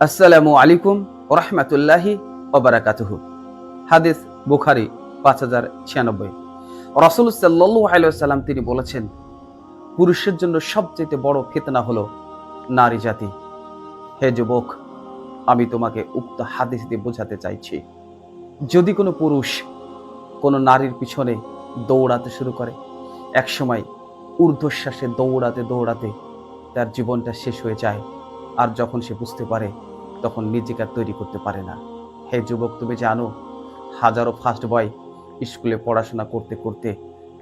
আসসালামু আলাইকুম রহমতুল্লাহি ওবরাকাতুহু। হাদিস বুখারি পাঁচ হাজার ছিয়ানব্বই। রসুল সাল্লু আলাইসাল্লাম তিনি বলেছেন, পুরুষের জন্য সবচেয়ে বড় ফেতনা হলো নারী জাতি। হে যুবক, আমি তোমাকে উক্ত হাদিস দিয়ে বোঝাতে চাইছি। যদি কোনো পুরুষ কোনো নারীর পিছনে দৌড়াতে শুরু করে, একসময় ঊর্ধ্বশ্বাসে দৌড়াতে দৌড়াতে তার জীবনটা শেষ হয়ে যায়। আর যখন সে বুঝতে পারে, তখন নিজেকে আর তৈরি করতে পারে না। হে যুবক, তুমি জানো, হাজারো ফার্স্ট বয় স্কুলে পড়াশোনা করতে করতে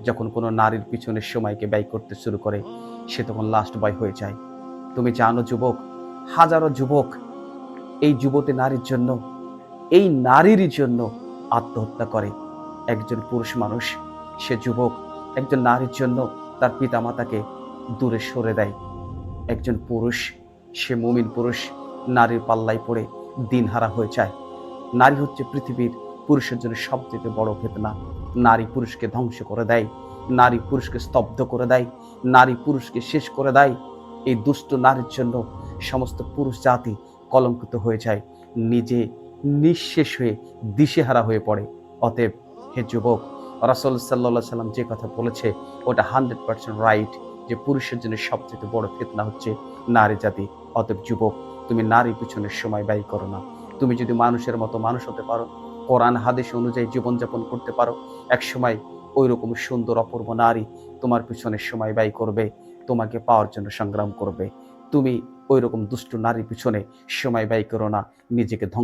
যখন কোনো নারীর পিছনে সময়কে ব্যয় করতে শুরু করে, সে তখন লাস্ট বয় হয়ে যায়। তুমি জানো যুবক, হাজারো যুবক এই যুবতী নারীর জন্য, এই নারীরই জন্য আত্মহত্যা করে। একজন পুরুষ মানুষ, সে যুবক, একজন নারীর জন্য তার পিতামাতাকে দূরে সরে দেয়। একজন পুরুষ সে মুমিন পুরুষ নারীর পাল্লায় পড়ে দিনহারা হয়ে যায়। নারী হচ্ছে পৃথিবীর পুরুষের জন্য সবচেয়ে বড় বেদনা নারী পুরুষকে ধ্বংস করে দেয়, নারী পুরুষকে স্তব্ধ করে দেয়, নারী পুরুষকে শেষ করে দেয়। এই দুষ্ট নারীর জন্য সমস্ত পুরুষ জাতি কলঙ্কিত হয়ে যায়, নিজে নিঃশেষ হয়ে দিশেহারা হয়ে পড়ে। অতএব হে যুবক, রাসল সাল্লা সাল্লাম যে কথা বলেছে, ওটা হান্ড্রেড পার্সেন্ট রাইট। যে পুরুষের জন্য সবচেয়ে বড় ফেতনা হচ্ছে নারী জাতি, অতএব যুবক, তুমি নারী পিছনে সময় ব্যয় করো না। তুমি যদি মানুষের মতো মানুষ হতে পারো, কোরআন হাদিস অনুযায়ী জীবনযাপন করতে পারো এক সময় ওই রকম সুন্দর অপূর্ব নারী তোমার পিছনে সময় ব্যয় করবে, তোমাকে পাওয়ার জন্য সংগ্রাম করবে। তুমি ওই রকম দুষ্ট নারীর পিছনে সময় ব্যয় করো না, নিজেকে ধ্বংস